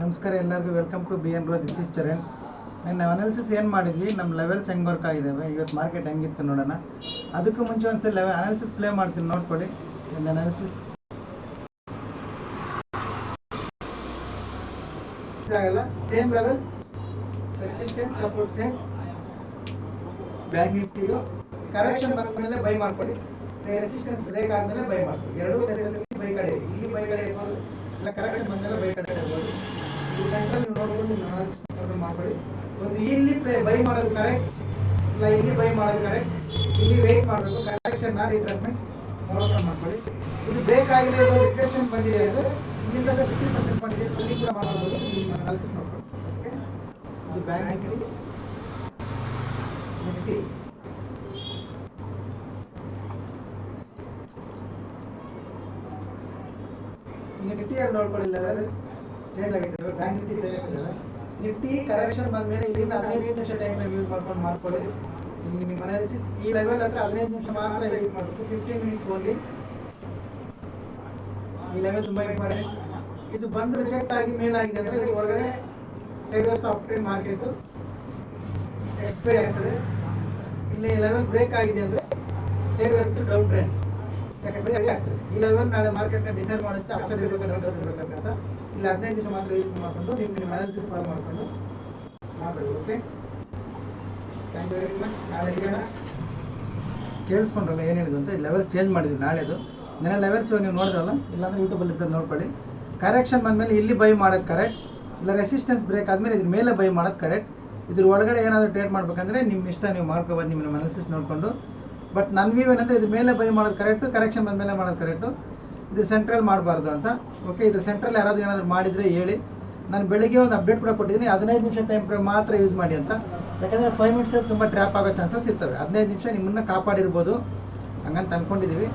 ನಮಸ್ಕಾರ, ಎಲ್ಲರಿಗೂ welcome to B N grow this is Charan ನಿನ್ನೆ ಅನಾಲಿಸಿಸ್ ಏನು ಮಾಡಿದ್ವಿ? ನಮ್ಮ ಲೆವೆಲ್ಸ್ ಹೆಂಗೆ ವರ್ಕ್ ಆಗಿದ್ದಾವೆ ಇವತ್ತು ಮಾರ್ಕೆಟ್ ಹೆಂಗಿತ್ತು ನೋಡೋಣ. ಅದಕ್ಕೂ ಮುಂಚೆ ಒಂದ್ಸಲ ಲೆವೆಲ್ ಅನಾಲಿಸಿಸ್ ಪ್ಲೇ ಮಾಡ್ತೀನಿ ನೋಡ್ಕೊಳ್ಳಿ ಒಂದು ಅನಾಲಿಸಿಸ್ ಆಗಲ್ಲ same levels resistance support same bank ನಿಫ್ಟಿದು correction ಬಂದ್ಮೇಲೆ ಬೈ ಮಾಡ್ಕೊಳ್ಳಿ. ರೆಸಿಸ್ಟೆನ್ಸ್ ಬ್ರೇಕ್ ಆದಮೇಲೆ ಬೈ ಮಾಡ್ಕೊಳ್ಳಿ. ಎರಡೂ ಪ್ಲೇಸಲ್ಲಿ ಬೈ ಕಡೆ. ಇಲ್ಲಿ ಬೈ ಕಡೆ ಇರ್ಬೋದು. ಇಲ್ಲ ಕರೆಕ್ಷನ್ ಬಂದಮೇಲೆ ಬೈ ಕಡೆ ಇರ್ಬೋದು. ನೀವು ನೀವು ಮಾಡ್ಕೊಳ್ಳಿ. ಒಂದು ಇಲ್ಲಿ ಬೈ ಮಾಡೋದು ಕರೆಕ್ಟ್ ಇಲ್ಲ ಇಲ್ಲಿ ಬೈ ಮಾಡೋದು ಕರೆಕ್ಟ್ ಇಲ್ಲಿ ವೆಯ್ಟ್ ಮಾಡಬೇಕು. ಕರೆಕ್ಷನ್ ರಿಟ್ರೆಸ್ಮೆಂಟ್ ನೋಡ್ಕೊಂಡು ಮಾಡ್ಕೊಳ್ಳಿ. ಇದು ಬೇಕಾಗಿಲ್ಲ ಇದು ರಿಟ್ರೇಷನ್ ಬಂದಿದೆ ಅಂದರೆ ಇಲ್ಲಿಂದ ಫಿಫ್ಟಿ ಪರ್ಸೆಂಟ್ ಬಂದಿದೆ. ಅಲ್ಲಿ ಕೂಡ ಮಾಡ್ಬೋದು. ನಿಮ್ಮ ಅನಾಲಿಸಿಸ್ ಮಾಡ್ಕೊಳ್ಳಿ ಓಕೆ ಇದು ಬ್ಯಾಂಕ್ ನಿಫ್ಟಿ ನಿಫ್ಟಿ ನಿಫ್ಟಿಯಲ್ಲಿ ನೋಡ್ಕೊಳ್ಳಿ level change bank Nifty Nifty correction ಬಂದಮೇಲೆ ಇಲ್ಲಿಂದ ಹದಿನೈದು ನಿಮಿಷ ಟೈಮ್ ಯೂಸ್ ಮಾಡ್ಕೊಂಡು ಮಾಡ್ಕೊಳ್ಳಿ. ನಿಮ್ಮ ಅನಾಲಿಸಿಸ್ ಈ ಲೆವೆಲ್ ಹತ್ರ ಹದಿನೈದು ನಿಮಿಷ ಮಾತ್ರ ಯೂಸ್ ಮಾಡಬೇಕು. ಫಿಫ್ಟೀನ್ ಮಿನಿಟ್ಸ್ ಓನ್ಲಿ ಈ ಲೆವೆಲ್ ತುಂಬ ಇಂಪಾರ್ಟೆಂಟ್ ಇದು ಬಂದು ರಿಜೆಕ್ಟ್ ಆಗಿ ಮೇಲಾಗಿದೆ ಅಂದರೆ ಇದು ಒಳಗಡೆ side of uptrend market expire ಆಗ್ತದೆ. ಇಲ್ಲಿ ಲೆವೆಲ್ ಬ್ರೇಕ್ ಆಗಿದೆ ಅಂದರೆ side west down trend expiry ಆಗ್ತದೆ. ಈ ಲೆವೆಲ್ ನಾಳೆ ಮಾರ್ಕೆಟ್ನ ಡಿಸೈಡ್ ಮಾಡುತ್ತೆ ಆಪ್ಷನ್ ಇರಬೇಕು ಡೌನ್ ಇರಬೇಕಂತ ಇಲ್ಲಿ, ಹದಿನೈದು ನಿಮಿಷ ಮಾತ್ರ ಯೂಸ್ ಮಾಡಿಕೊಂಡು ನಿಮ್ಮ ನಿಮ್ಮ ಅನಾಲಿಸಿಸ್ ಫಾಲೋ ಮಾಡಿಕೊಂಡು ಮಾಡಬೇಕು ಓಕೆ ಥ್ಯಾಂಕ್ ಯು ಮಚ್ ನಾಳೆ ಸಿಗೋಣ ಕೇಳಿಸ್ಕೊಂಡ್ರಲ್ಲ, ಏನು ಹೇಳಿದ್ರು ಅಂತ? ಲೆವೆಲ್ ಚೇಂಜ್ ಮಾಡಿದ್ವಿ ನಾಳೆದು ನೆನೆ ಲೆವೆಲ್ಸ್ ನೀವು ನೋಡಿದ್ರಲ್ಲ? ಇಲ್ಲಾಂದ್ರೆ ಯೂಟ್ಯೂಬಲ್ಲಿ ಇರ್ತದೆ ನೋಡ್ಕೊಳ್ಳಿ. ಕರೆಕ್ಷನ್ ಬಂದಮೇಲೆ ಇಲ್ಲಿ ಬೈ ಮಾಡೋದು ಕರೆಕ್ಟ್ ಇಲ್ಲ ರೆಸಿಸ್ಟೆನ್ಸ್ ಬ್ರೇಕ್ ಆದಮೇಲೆ ಇದ್ರ ಮೇಲೆ ಬೈ ಮಾಡೋದು ಕರೆಕ್ಟ್ ಇದ್ರ ಒಳಗಡೆ ಏನಾದರೂ ಟ್ರೇಡ್ ಮಾಡಬೇಕಂದ್ರೆ ನಿಮ್ಮ ಇಷ್ಟ, ನೀವು ಮಾಡ್ಕೊಬೋದು, ನಿಮ್ಮ ಅನಾಲಿಸಿಸ್ ನೋಡಿಕೊಂಡು. ಬಟ್ ನನ್ನ ವ್ಯೂ ಏನಂದರೆ ಇದ್ರ ಮೇಲೆ ಬೈ ಮಾಡೋದು ಕರೆಕ್ಟು ಕರೆಕ್ಷನ್ ಬಂದ ಮೇಲೆ ಮಾಡೋದು ಕರೆಕ್ಟು ಇದು ಸೆಂಟ್ರಲ್ ಮಾಡಬಾರ್ದು ಅಂತ. ಓಕೆ ಇದು ಸೆಂಟ್ರಲ್ ಯಾರಾದರೂ ಏನಾದರೂ ಮಾಡಿದರೆ ಹೇಳಿ. ನಾನು ಬೆಳಿಗ್ಗೆ ಒಂದು ಅಪ್ಡೇಟ್ ಕೂಡ ಕೊಟ್ಟಿದ್ದೀನಿ. ಹದಿನೈದು ನಿಮಿಷ ಟೈಮ್ ಮಾತ್ರ ಯೂಸ್ ಮಾಡಿ ಅಂತ. ಯಾಕಂದರೆ ಫೈವ್ ಮಿನಿಟ್ಸಲ್ಲಿ ತುಂಬ ಟ್ರ್ಯಾಪ್ ಆಗೋ ಚಾನ್ಸಸ್ ಇರ್ತವೆ. ಹದಿನೈದು ನಿಮಿಷ ನಿಮ್ಮನ್ನ ಕಾಪಾಡಿರ್ಬೋದು. ಹಂಗಂತ ಅಂದ್ಕೊಂಡಿದ್ದೀವಿ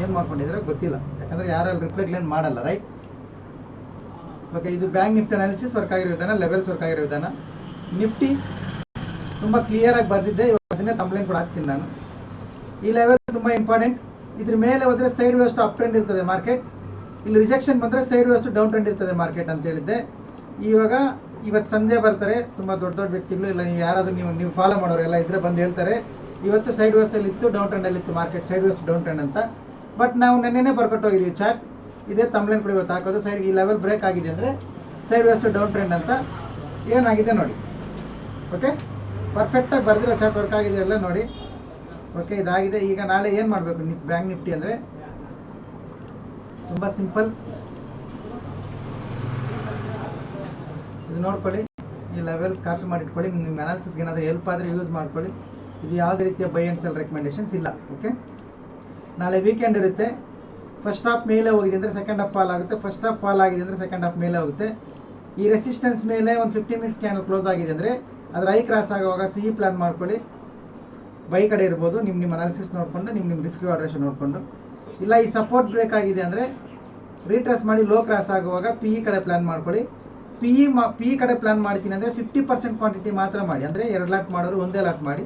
ಏನು ಮಾಡ್ಕೊಂಡಿದ್ರೆ ಗೊತ್ತಿಲ್ಲ. ಯಾಕಂದರೆ ಯಾರಲ್ಲಿ ರಿಪ್ಲೈ ಕ್ಲೇಮ್ ಮಾಡಲ್ಲ ರೈಟ್ ಓಕೆ ಇದು ಬ್ಯಾಂಕ್ ನಿಫ್ಟಿ ಅನಾಲಿಸಿಸ್ ವರ್ಕ್ ಆಗಿರೋ ವಿಧಾನ ಲೆವೆಲ್ಸ್ ವರ್ಕ್ ಆಗಿರೋ ವಿಧಾನ. ನಿಫ್ಟಿ ತುಂಬ ಕ್ಲಿಯರಾಗಿ ಬರೆದಿದ್ದೆ. ಇವಾಗ ಅದನ್ನೇ ಕಂಪ್ಲೇಂಟ್ ಕೂಡ ಹಾಕ್ತೀನಿ ನಾನು. ಈ ಲೆವೆಲ್ ತುಂಬ ಇಂಪಾರ್ಟೆಂಟ್ ಇದ್ರ ಮೇಲೆ ಹೋದರೆ ಸೈಡ್ ವೇಸ್ಟ್ ಅಪ್ ಟ್ರೆಂಡ್ ಇರ್ತದೆ ಮಾರ್ಕೆಟ್ ಇಲ್ಲಿ ರಿಜೆಕ್ಷನ್ ಬಂದರೆ ಸೈಡ್ ವೇಸ್ಟ್ ಡೌನ್ ಟ್ರೆಂಡ್ ಇರ್ತದೆ ಮಾರ್ಕೆಟ್ ಅಂತ ಹೇಳಿದ್ದೆ. ಇವಾಗ ಇವತ್ತು ಸಂಜೆ ಬರ್ತಾರೆ, ತುಂಬ ದೊಡ್ಡ ದೊಡ್ಡ ವ್ಯಕ್ತಿಗಳು, ಇಲ್ಲ ನೀವು ಯಾರಾದರೂ ನೀವು ನೀವು ಫಾಲೋ ಮಾಡೋರು ಎಲ್ಲ ಇದ್ರೆ ಬಂದು ಹೇಳ್ತಾರೆ, ಇವತ್ತು ಸೈಡ್ ವೆಸ್ಟಲ್ಲಿ ಇತ್ತು ಡೌನ್ ಟ್ರೆಂಡಲ್ಲಿ ಇತ್ತು market side West down trend ಅಂತ. ಬಟ್ ನಾವು ನೆನ್ನೆನೇ ಬರ್ಕೊಟ್ಟು ಹೋಗಿದ್ದೀವಿ ಚಾಟ್ ಇದೇ ತಂಬ್ಲೆಂಟ್ ಕೂಡ ಇವತ್ತು ಹಾಕೋದು. ಸೈಡ್ ಈ ಲೆವೆಲ್ ಬ್ರೇಕ್ ಆಗಿದೆ ಅಂದರೆ ಸೈಡ್ ವೇಸ್ಟ್ ಡೌನ್ ಟ್ರೆಂಡ್ ಅಂತ ಏನಾಗಿದೆ ನೋಡಿ. ಓಕೆ ಪರ್ಫೆಕ್ಟಾಗಿ ಬರೆದಿರೋ ಚಾರ್ಟ್ ವರ್ಕ್ ಆಗಿದೆ ಎಲ್ಲ ನೋಡಿ. ಓಕೆ ಇದಾಗಿದೆ. ಈಗ ನಾಳೆ ಏನು ಮಾಡಬೇಕು ನಿಫ್ ಬ್ಯಾಂಕ್ ನಿಫ್ಟಿ ಅಂದರೆ? ತುಂಬ ಸಿಂಪಲ್. ಇದು ನೋಡ್ಕೊಳ್ಳಿ. ಈ ಲೆವೆಲ್ಸ್ ಕಾಪಿ ಮಾಡಿ ಇಟ್ಕೊಳ್ಳಿ ನಿಮ್ಮ ಅನಾಲಿಸಿಸ್ಗೆ ಏನಾದರೂ ಹೆಲ್ಪ್ ಆದರೆ ಯೂಸ್ ಮಾಡ್ಕೊಳ್ಳಿ. ಇದು ಯಾವುದೇ ರೀತಿಯ ಬೈ ಆ್ಯಂಡ್ ಸೆಲ್ ರೆಕಮೆಂಡೇಷನ್ಸ್ ಇಲ್ಲ. ಓಕೆ ನಾಳೆ ವೀಕೆಂಡ್ ಇರುತ್ತೆ. ಫಸ್ಟ್ ಹಾಫ್ ಮೇಲೆ ಹೋಗಿದೆ ಅಂದರೆ ಸೆಕೆಂಡ್ ಹಾಫ್ ಫಾಲ್ ಆಗುತ್ತೆ. ಫಸ್ಟ್ ಹಾಫ್ ಫಾಲ್ ಆಗಿದೆ ಅಂದರೆ ಸೆಕೆಂಡ್ ಹಾಫ್ ಮೇಲೆ ಹೋಗುತ್ತೆ. ಈ ರೆಸಿಸ್ಟೆನ್ಸ್ ಮೇಲೆ ಒಂದು ಫಿಫ್ಟಿ ಮಿನಿಟ್ಸ್ ಕ್ಯಾಂಡಲ್ ಕ್ಲೋಸ್ ಆಗಿದೆ ಅಂದರೆ ಅದರ ಐ ಕ್ರಾಸ್ ಆಗುವಾಗ ಸಿ ಪ್ಲ್ಯಾನ್ ಮಾಡ್ಕೊಳ್ಳಿ. ಬೈ ಕಡೆ ಇರ್ಬೋದು ನಿಮ್ಮ ನಿಮ್ಮ ಅನಾಲಿಸಿಸ್ ನೋಡಿಕೊಂಡು ನಿಮ್ಮ ನಿಮ್ಮ ರಿಸ್ಕ್ ಆರ್ಡ್ರೇಷನ್ ನೋಡಿಕೊಂಡು. ಇಲ್ಲ, ಈ ಸಪೋರ್ಟ್ ಬ್ರೇಕ್ ಆಗಿದೆ ಅಂದರೆ ರೀಟ್ರೆಸ್ ಮಾಡಿ ಲೋ ಕ್ರಾಸ್ ಆಗುವಾಗ ಪಿ ಇ ಕಡೆ ಪ್ಲ್ಯಾನ್ ಮಾಡ್ಕೊಳ್ಳಿ. ಪಿ ಇ ಮಾ ಪಿ ಇ ಕಡೆ ಪ್ಲ್ಯಾನ್ ಮಾಡ್ತೀನಿ ಅಂದರೆ ಫಿಫ್ಟಿ ಪರ್ಸೆಂಟ್ ಕ್ವಾಂಟಿಟಿ ಮಾತ್ರ ಮಾಡಿ. ಅಂದರೆ ಎರಡು ಲಾಟ್ ಮಾಡೋರು ಒಂದೇ ಲಾಟ್ ಮಾಡಿ,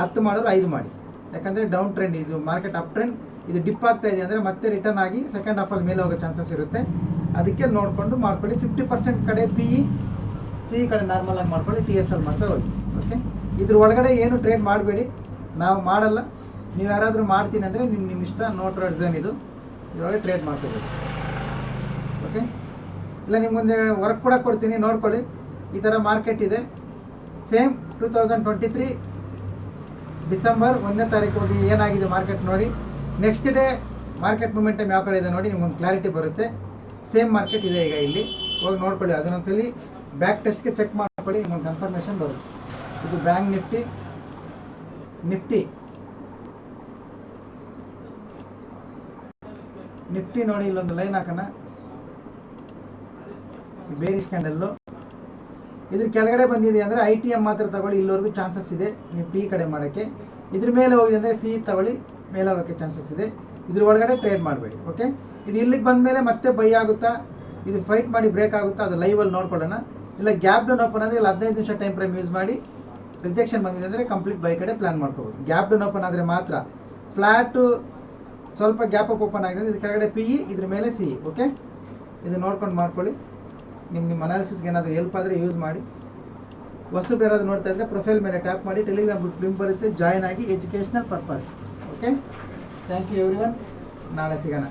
ಹತ್ತು ಮಾಡೋರು ಐದು ಮಾಡಿ. ಯಾಕಂದರೆ ಡೌನ್ ಟ್ರೆಂಡ್ ಇದು ಮಾರ್ಕೆಟ್ ಅಪ್ ಟ್ರೆಂಡ್ ಇದು ಡಿಪ್ ಆಗ್ತಾ ಇದೆ ಅಂದರೆ ಮತ್ತೆ ರಿಟರ್ನ್ ಆಗಿ ಸೆಕೆಂಡ್ ಹಾಫಲ್ಲಿ ಮೇಲೆ ಹೋಗೋ ಚಾನ್ಸಸ್ ಇರುತ್ತೆ. ಅದಕ್ಕೆ ನೋಡಿಕೊಂಡು ಮಾಡ್ಕೊಳ್ಳಿ. ಫಿಫ್ಟಿ ಪರ್ಸೆಂಟ್ ಕಡೆ ಪಿ ಇ ಸಿ ಕಡೆ ನಾರ್ಮಲ್ ಆಗಿ ಮಾಡ್ಕೊಳ್ಳಿ ಟಿ ಎಸ್ ಎಲ್ ಮಾಡ್ತಾ ಹೋಗಿ. ಓಕೆ ಇದ್ರ ಒಳಗಡೆ ಏನು ಟ್ರೇಡ್ ಮಾಡಬೇಡಿ. ನಾವು ಮಾಡಲ್ಲ. ನೀವು ಯಾರಾದರೂ ಮಾಡ್ತೀನಿ ಅಂದರೆ ನಿಮ್ಮ ನಿಮ್ಮ ಇಷ್ಟ ನೋ ಟ್ರೇಡ್ ಝೋನ್ ಇದು? ಇದರೊಳಗೆ ಟ್ರೇಡ್ ಮಾಡ್ಕೋಬೇಕು ಓಕೆ ಇಲ್ಲ ನಿಮ್ಗೊಂದು ವರ್ಕ್ ಕೂಡ ಕೊಡ್ತೀನಿ, ನೋಡ್ಕೊಳ್ಳಿ. ಈ ಥರ ಮಾರ್ಕೆಟ್ ಇದೆ. Same two thousand twenty three December ಒಂದನೇ ತಾರೀಕು ಹೋಗಿ ಏನಾಗಿದೆ ಮಾರ್ಕೆಟ್ ನೋಡಿ. ನೆಕ್ಸ್ಟ್ ಡೇ ಮಾರ್ಕೆಟ್ ಮೂಮೆಂಟಮ್ ಯಾವ ಕಡೆ ಇದೆ ನೋಡಿ ನಿಮ್ಗೊಂದು ಕ್ಲಾರಿಟಿ ಬರುತ್ತೆ. ಸೇಮ್ ಮಾರ್ಕೆಟ್ ಇದೆ ಈಗ ಇಲ್ಲಿ. ಹೋಗಿ ನೋಡ್ಕೊಳ್ಳಿ, ಅದನ್ನೊಂದ್ಸಲಿ ಬ್ಯಾಕ್ ಟೆಸ್ಟ್ಗೆ ಚೆಕ್ ಮಾಡ್ಕೊಳ್ಳಿ ನಿಮ್ಗೆ ಕನ್ಫರ್ಮೇಷನ್ ಬರುತ್ತೆ. ಇದು ಬ್ಯಾಂಕ್ ನಿಫ್ಟಿ ನಿಫ್ಟಿ. ನಿಫ್ಟಿ ನೋಡಿ ಇಲ್ಲೊಂದು ಲೈನ್ ಹಾಕೋಣ. ಬೇರಿಶ್ ಕ್ಯಾಂಡಲ್ಲು ಇದ್ರ ಕೆಳಗಡೆ ಬಂದಿದೆ ಅಂದರೆ ಐ ಟಿ ಎಂ ಮಾತ್ರ ತಗೊಳ್ಳಿ, ಇಲ್ಲಿವರೆಗೂ ಚಾನ್ಸಸ್ ಇದೆ. ನೀವು ಪಿ ಕಡೆ ಮಾಡೋಕ್ಕೆ. ಇದ್ರ ಮೇಲೆ ಹೋಗಿದೆ ಅಂದರೆ ಸಿ ತಗೊಳ್ಳಿ ಮೇಲೆ ಹೋಗೋಕ್ಕೆ ಚಾನ್ಸಸ್ ಇದೆ. ಇದ್ರ ಒಳಗಡೆ ಟ್ರೇಡ್ ಮಾಡಬೇಡಿ, ಓಕೆ? ಇದು ಇಲ್ಲಿಗೆ ಬಂದ ಮೇಲೆ ಮತ್ತೆ ಬೈ ಆಗುತ್ತಾ? ಇದು ಫೈಟ್ ಮಾಡಿ ಬ್ರೇಕ್ ಆಗುತ್ತಾ? ಅದು ಲೈವಲ್ಲಿ ನೋಡ್ಕೊಳ್ಳೋಣ. ಇಲ್ಲ ಗ್ಯಾಪ್ ಡೌನ್ ಓಪನ್ ಅಂದರೆ ಇಲ್ಲಿ ಹದಿನೈದು ನಿಮಿಷ ಟೈಮ್ ಫ್ರೇಮ್ ಯೂಸ್ ಮಾಡಿ. ರಿಜೆಕ್ಷನ್ ಬಂದಿದೆ ಅಂದರೆ ಕಂಪ್ಲೀಟ್ ಬೈ ಕಡೆ ಪ್ಲ್ಯಾನ್ ಮಾಡ್ಕೋಬೋದು. ಗ್ಯಾಪ್ ಡೌನ್ ಓಪನ್ ಆದರೆ ಮಾತ್ರ ಫ್ಲ್ಯಾಟು ಸ್ವಲ್ಪ ಗ್ಯಾಪ್ ಅಪ್ ಓಪನ್ ಆಗಿದೆ. ಇದು ಕೆಳಗಡೆ ಪಿ ಇ ಇದ್ರ ಮೇಲೆ ಸಿ ಓಕೆ ಇದು ನೋಡ್ಕೊಂಡು ಮಾಡ್ಕೊಳ್ಳಿ. ನಿಮ್ಮ ನಿಮ್ಮ ಅನಾಲಿಸಿಸ್ಗೆ ಏನಾದರೂ ಹೆಲ್ಪ್ ಆದರೆ ಯೂಸ್ ಮಾಡಿ. ವಸ್ತು ಯಾರಾದ್ರು ನೋಡ್ತಾ ಇದ್ದರೆ ಪ್ರೊಫೈಲ್ ಮೇಲೆ ಟ್ಯಾಪ್ ಮಾಡಿ ಟೆಲಿಗ್ರಾಮ್ ಲಿಂಕ್ ಬರುತ್ತೆ ಜಾಯ್ನ್ ಆಗಿ educational purpose okay thank you everyone ನಾಳೆ ಸಿಗೋಣ.